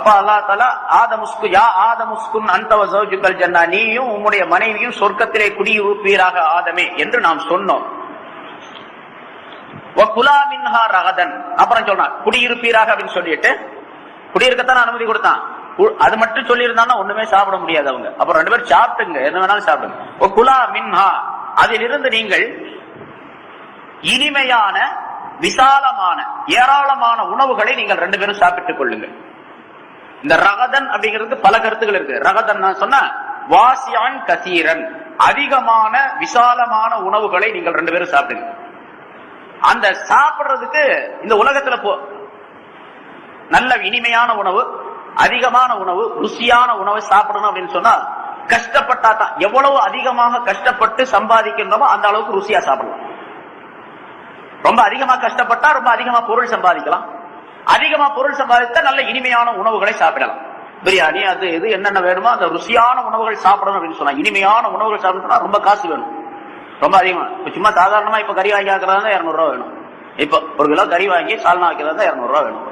அப்ப அல்லா தாலா ஆதமுஸ்கு யா ஆதமுஸ்குன் அந்தவ ஜௌஜுக்கல் ஜன்னா நீயும் உம்முடைய மனைவியும் சொர்க்கத்திலே குடியிருப்பீராக ஆதமே என்று நாம் சொன்னோம். குலா மின்ஹா ரகதன் அப்புறம் சொன்னான் குடியிருப்பீராக அப்படின்னு சொல்லிட்டு குடியிருக்கத்தான் அனுமதி கொடுத்தான். அது மட்டும் சொல்லி ஒண்ணுமே சாப்பிட முடியாது அவங்க. அப்புறம் ரெண்டு பேரும் சாப்பிட்டுங்க என்ன வேணாலும் சாப்பிடுங்க. குலா மின்ஹா. அதிலிருந்து நீங்கள் இனிமையான விசாலமான ஏராளமான உணவுகளை நீங்கள் ரெண்டு பேரும் சாப்பிட்டுக் கொள்ளுங்கள். இந்த ரகதன் அப்படிங்கிறது பல கருத்துகள் இருக்கு. ரகதன் நான் சொன்னா வாசியான் கசீரன். அதிகமான விசாலமான உணவுகளை நீங்கள் ரெண்டு பேரும் சாப்பிடுங்க. அந்த சாப்பிடுறதுக்கு இந்த உலகத்துல போ நல்ல இனிமையான உணவு அதிகமான உணவு ருசியான உணவை சாப்பிடணும் அப்படின்னு சொன்னா கஷ்டப்பட்டா தான். எவ்வளவு அதிகமாக கஷ்டப்பட்டு சம்பாதிக்கணுமோ அந்த அளவுக்கு ருசியா சாப்பிடலாம். ரொம்ப அதிகமா கஷ்டப்பட்டா ரொம்ப அதிகமா பொருள் சம்பாதிக்கலாம். அதிகமா பொருள் சம்பாதித்தா நல்ல இனிமையான உணவுகளை சாப்பிடலாம். பிரியாணி அது இது என்னென்ன வேணுமோ அந்த ருசியான உணவுகள் சாப்பிடணும் அப்படின்னு சொன்னா இனிமையான உணவுகள் சாப்பிடணும்னா ரொம்ப காசு வேணும். ரொம்ப அதிகமா. இப்ப சும்மா சாதாரணமா இப்ப கறி வாங்கி ஆக்கிறதா தான் இரநூறுவா வேணும். இப்ப ஒரு கிலோ கறி வாங்கி சால்னா ஆக்கிறதா தான் இரநூறுவா வேணும்.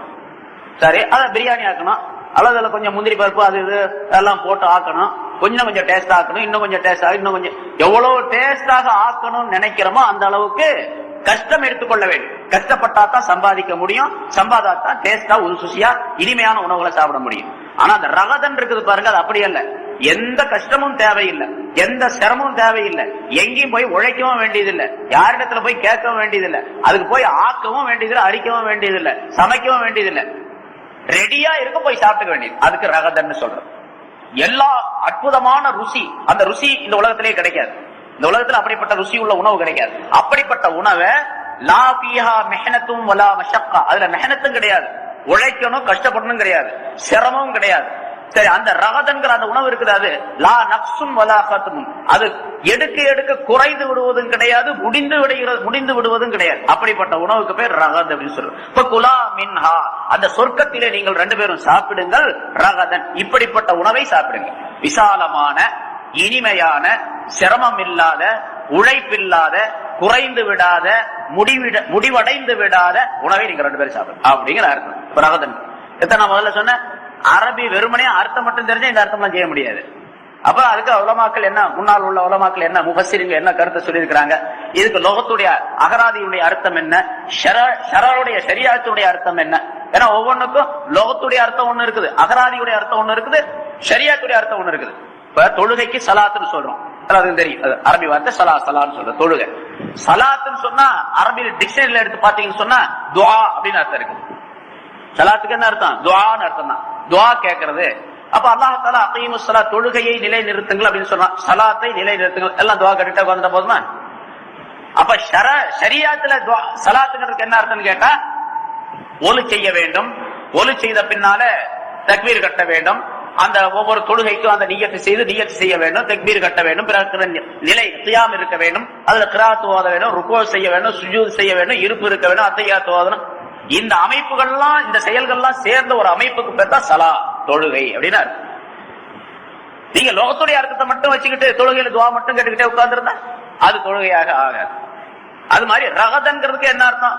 சரி அதை பிரியாணி ஆக்கணும். அல்லது கொஞ்சம் முந்திரி பருப்பு அது இது எல்லாம் போட்டு ஆக்கணும். கொஞ்சம் கொஞ்சம் டேஸ்ட் ஆக்கணும். இன்னும் கொஞ்சம் டேஸ்ட் ஆகும் இன்னும் கொஞ்சம் எவ்வளவு டேஸ்டாக ஆக்கணும்னு நினைக்கிறோமோ அந்த அளவுக்கு கஷ்டம் எடுத்துக்கொள்ள வேண்டும். கஷ்டப்பட்டா தான் சம்பாதிக்க முடியும். சம்பாதாத்தான் டேஸ்டா ஒரு இனிமையான உணவுகளை சாப்பிட முடியும். ஆனா அந்த ரகதன் இருக்குது பாருங்க அது அப்படி அல்ல. எந்த கஷ்டமும் தேவையில்லை. எந்த சிரமமும் தேவையில்லை. எங்கேயும் போய் உழைக்கவும் வேண்டியதில்லை. யாரிடத்துல போய் கேட்கவும் வேண்டியதில்லை. அதுக்கு போய் ஆக்கவும் வேண்டியதில்லை அரிக்கவும் வேண்டியதில்லை சமைக்கவும் வேண்டியதில்லை. ரெடியா இருக்க போய் சாப்பிட்டுக்க வேண்டியது. அதுக்கு ரகதன்னு சொல்றோம். எல்லா அற்புதமான ருசி அந்த ருசி இந்த உலகத்திலே கிடைக்காது. இந்த உலகத்துல அப்படிப்பட்ட ருசி உள்ள உணவு கிடைக்காது. அப்படிப்பட்ட உணவை லா பீஹா மெஹனத்தும் வலா மஷக்கா அதுல மெஹனத்தும் கிடையாது. உழைக்கணும் கஷ்டப்படணும் கிடையாது. சிரமமும் கிடையாது. சரி அந்த ரகதன்கிற அந்த உணவு இருக்குது அது. லா நக்சும் வலா கத்துமும் அது எடுக்க எடுக்க குறைந்து விடுவதும் கிடையாது முடிந்து விடுகிறது முடிந்து விடுவதும் கிடையாது. அப்படிப்பட்ட உணவுக்கு பேர் ரகத் அப்படின்னு சொல்றோம். இப்ப குலா மின்ஹா. அந்த சொர்க்கத்திலே நீங்கள் ரெண்டு பேரும் சாப்பிடுங்கள் ரகதன். இப்படிப்பட்ட உணவை சாப்பிடுங்க விசாலமான இனிமையான சிரமம் இல்லாத உழைப்பில்லாத குறைந்து விடாத முடிவிட முடிவடைந்து விடாத உணவை நீங்க ரெண்டு பேரும் சாப்பிடும் அப்படிங்கிற அர்த்தம். இப்ப ரகதன் எத்தனை நான் முதல்ல சொன்னேன். அரபி வெறுமனே அர்த்தம் மட்டும் தெரிஞ்சா இந்த அர்த்தம்லாம் செய்ய முடியாது. அப்ப அதுக்கு உலமாக்கள் என்ன முன்னால் உள்ள உலமாக்கள் என்ன முபசிரிங்க என்ன கருத்தை சொல்லியிருக்கிறாங்க? இதுக்கு லோகத்துடைய அகராதியுடைய அர்த்தம் என்ன? ஷரருடைய சரியாத்துடைய அர்த்தம் என்ன? ஏன்னா ஒவ்வொன்றுக்கும் லோகத்துடைய அர்த்தம் ஒண்ணு இருக்குது அகராதியுடைய அர்த்தம் ஒண்ணு இருக்குது சரியாத்துடைய அர்த்தம் ஒண்ணு இருக்குது. இப்ப தொழுகைக்கு சலாத்துன்னு சொல்றோம். எல்லாருக்கும் தெரியும். அது அரபி வார்த்தை சலா சலான்னு சொல்ற தொழுகை. சலாத்துன்னு சொன்னா அரபியில் டிக்ஷனரியில எடுத்து பாத்தீங்கன்னு சொன்னா துவா அப்படின்னு அர்த்தம் இருக்கு சலாத்துக்கு என்ன அர்த்தம்? துவான்னு அர்த்தம் தான். துவா கேட்கறது அப்ப அல்லாஹால அகையும் சலா தொழுகையை நிலை நிறுத்துங்கள் அப்படின்னு சொன்னா சலாத்தை நிலை நிறுத்துங்கள் எல்லாம் துவா கட்டிட்டா உட்காந்துட்ட போதுமா? அப்ப ஷர ஷரியாத்துல துவா சலாத்துங்கிறதுக்கு என்ன அர்த்தம்னு கேட்டா ஒலு செய்ய வேண்டும். ஒலு செய்த பின்னால தக்பீர் கட்ட வேண்டும். அந்த ஒவ்வொரு தொழுகைக்கும் அந்த நீயத்தை செய்து நீயத்து செய்ய வேண்டும் தக்பீர் கட்ட வேண்டும் பிறகு நிலை தியாம் இருக்க வேண்டும் அதுல கிராத்து ஓத வேண்டும் ருக்கோ செய்ய வேண்டும் சுஜூ செய்ய வேண்டும் இருப்பு இருக்க வேண்டும் அத்தையாத்து ஓதணும். இந்த அமைப்புகள்லாம் இந்த செயல்கள்லாம் சேர்ந்த ஒரு அமைப்புக்கு பேர் தான் சலா தொழுகை அப்படின்னா நீங்க லோகத்துடைய அர்த்தத்தை மட்டும் வச்சுக்கிட்டு தொழுகையில துவா மட்டும் கேட்டுக்கிட்டே உட்கார்ந்துருந்தா அது தொழுகையாக ஆகாது. அது மாதிரி ரகதன்கிறதுக்கு என்ன அர்த்தம்?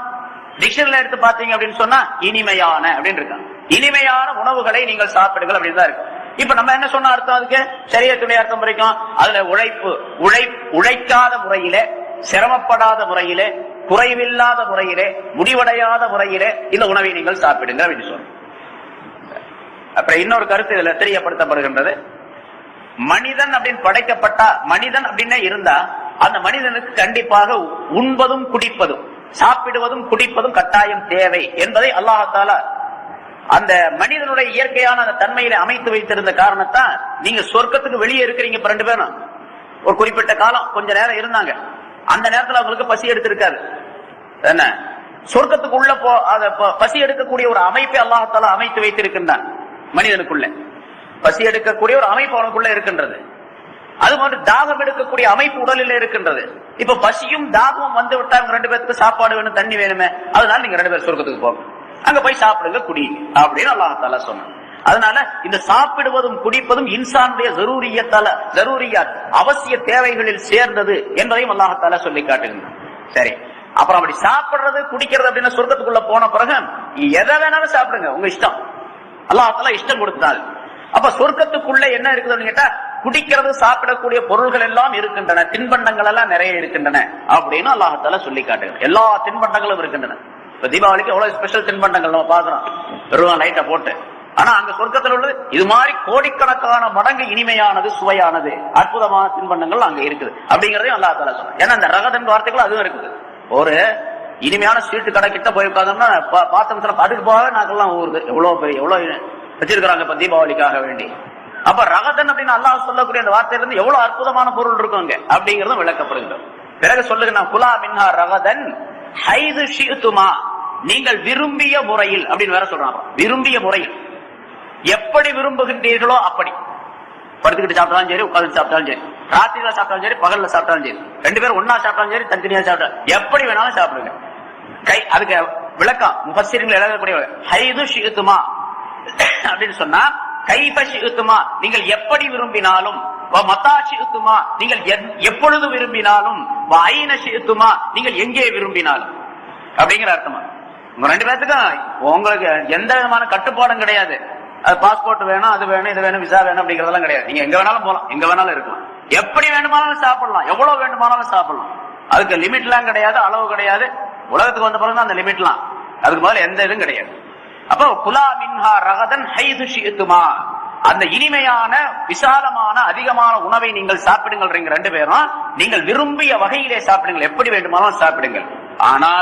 டிக்ஷனரியில எடுத்து பாத்தீங்க அப்படின்னு சொன்னா இனிமையான அப்படின்னு இருக்காங்க. இனிமையான உணவுகளை நீங்கள் சாப்பிடுங்கள் அப்படின்னு தான் இருக்கு. இப்ப நம்ம என்ன சொன்ன அர்த்தம் அதுக்கு? சரியத்துடைய அர்த்தம் வரைக்கும் அதுல உழைப்பு உழை உழைக்காத முறையிலே சிரமப்படாத முறையிலே குறைவில்லாத முறையிலே முடிவடையாத முறையிலே இந்த உணவை நீங்கள் சாப்பிடுங்க அப்படின்னு சொல்றோம் அப்புறம் இன்னொரு கருத்து இதுல தெரியப்படுத்தப்படுகின்றது. மனிதன் அப்படின்னு படைக்கப்பட்டா மனிதன் அப்படின்னே இருந்தா அந்த மனிதனுக்கு கண்டிப்பாக உண்பதும் குடிப்பதும் சாப்பிடுவதும் குடிப்பதும் கட்டாயம் தேவை என்பதை அல்லாஹால அந்த மனிதனுடைய இயற்கையான அந்த தன்மையில அமைத்து வைத்திருந்த காரணத்தான் நீங்க சொர்க்கத்துக்கு வெளியே இருக்கிறீங்க இப்ப ரெண்டு பேரும். ஒரு குறிப்பிட்ட காலம் கொஞ்ச நேரம் இருந்தாங்க. அந்த நேரத்துல அவங்களுக்கு பசி எடுத்திருக்காது என்ன? சொர்க்கத்துக்கு உள்ள போ அத ப- பசி எடுக்கக்கூடிய ஒரு அமைப்பை அல்லாஹால அமைத்து வைத்திருக்கின்றான் மனிதனுக்குள்ள. பசி எடுக்கக்கூடிய ஒரு அமைப்பு அவனுக்குள்ள இருக்கின்றது. அது மாதிரி தாகம் எடுக்கக்கூடிய அமைப்பு உடலில் இருக்கின்றது. இப்ப பசியும் தாகமும் வந்து விட்டா இவங்க ரெண்டு பேருக்கு சாப்பாடு வேணும் தண்ணி வேணுமே. அதனால நீங்க ரெண்டு பேரும் சொர்க்கத்துக்கு போங்க. அங்க போய் சாப்பிடுங்க குடி அப்படின்னு அல்லாஹால சொன்னான். அதனால இந்த சாப்பிடுவதும் குடிப்பதும் இன்சானுடைய ஜரூரியத்தால ஜரூரியா அவசிய தேவைகளில் சேர்ந்தது என்பதையும் அல்லாஹால சொல்லி காட்டுகின்றான். சரி அப்புறம் அப்படி சாப்பிடுறது குடிக்கிறது அப்படின்னு சொர்க்கத்துக்குள்ள போன பிறகு எதை வேணாலும் சாப்பிடுங்க உங்க இஷ்டம். அல்லாஹால இஷ்டம் கொடுத்தாள் அப்ப சொர்க்கத்துக்குள்ள என்ன இருக்குதுன்னு கேட்டா குடிக்கிறது சாப்பிடக்கூடிய பொருள்கள் எல்லாம் இருக்கின்றன தின்பண்டங்கள் எல்லாம் நிறைய இருக்கின்றன அப்படின்னு அல்லாஹால சொல்லி காட்டுங்க எல்லா தின்பண்டங்களும் இருக்கின்றன. இப்ப தீபாவளிக்கு எவ்வளவு ஸ்பெஷல் தின்பண்டங்கள் நம்ம பாக்குறோம் வெறும் லைட்டை போட்டு. ஆனா அங்க சொர்க்கத்தில் உள்ளது இது மாதிரி கோடிக்கணக்கான மடங்கு இனிமையானது சுவையானது அற்புதமான தின்பண்டங்கள் அங்க இருக்குது. அப்படிங்கறதையும் அல்லா தாலா சொல்றேன். ஏன்னா அந்த ரகதன் வார்த்தைகள் அதுவும் இருக்குது. ஒரு இனிமையான ஸ்வீட்டு கடை கிட்ட போய் உட்காந்தோம்னா பார்த்தோம் அதுக்கு போக நாங்கெல்லாம் ஊருது எவ்வளவு பெரிய எவ்வளவு வச்சிருக்கிறாங்க இப்ப தீபாவளிக்காக வேண்டி. அப்ப ரகதன் அப்படின்னு அல்லாஹ் சொல்லக்கூடிய அந்த வார்த்தையில இருந்து எவ்வளவு அற்புதமான பொருள் இருக்கும் அங்க? அப்படிங்கறதும் விளக்கப்படுகிறது. பிறகு சொல்லுங்க நான் குலா மின்ஹா ரகதன் ஹைது ஷியுத்துமா நீங்கள் விரும்பிய முறையில் அப்படின்னு வேற சொல்றாங்க விரும்பிய முறையில். எப்படி விரும்புகின்றீர்களோ அப்படி. படுத்துக்கிட்டு சாப்பிட்டாலும் சரி உட்காந்து சாப்பிட்டாலும் சரி. ராத்திரில சாப்பிட்டாலும் சரி பகல்ல சாப்பிட்டாலும் சரி. ரெண்டு பேரும் ஒன்னா சாப்பிட்டாலும் சரி தனித்தனியா சாப்பிட்டா எப்படி வேணாலும் சாப்பிடுங்க. கை அதுக்கு விளக்கம். முஃபஸ்ஸிரின்கள் எழுதக்கூடிய ஹைது ஷிகுத்துமா அப்படின்னு சொன்னா கைப ஷிகுத்துமா நீங்கள் எப்படி விரும்பினாலும் வ மத்தா ஷிகுத்துமா நீங்கள் எப்பொழுது விரும்பினாலும் வ ஐன ஷிகுத்துமா நீங்கள் எங்கே விரும்பினாலும். அப்படிங்கிற அர்த்தமா. உங்க ரெண்டு பேர்த்துக்கும் உங்களுக்கு எந்த விதமான கட்டுப்பாடும் கிடையாது. அது பாஸ்போர்ட் வேணும் அது வேணும் இது வேணும் விசா வேணும் அப்படிங்கறதெல்லாம் கிடையாது. நீங்க எங்க வேணாலும் போகலாம் எங்க வேணாலும் இருக்கலாம். எப்படி வேணுமானாலும் சாப்பிடலாம் எவ்வளவு வேண்டுமானாலும் சாப்பிடலாம். அதுக்கு லிமிட்லாம் கிடையாது அளவு கிடையாது. உலகத்துக்கு வந்த பிறகு அந்த லிமிட்லாம் அதுக்கு முதல்ல எந்த இதுவும் கிடையாது. அப்போ குலா மின்ஹா ரகதன் ஹைது அந்த இனிமையான விசாலமான அதிகமான உணவை நீங்கள் சாப்பிடுங்கள் ரெண்டு பேரும். நீங்கள் விரும்பிய வகையிலே சாப்பிடுங்கள். எப்படி வேண்டுமானாலும் சாப்பிடுங்கள். ஆனால்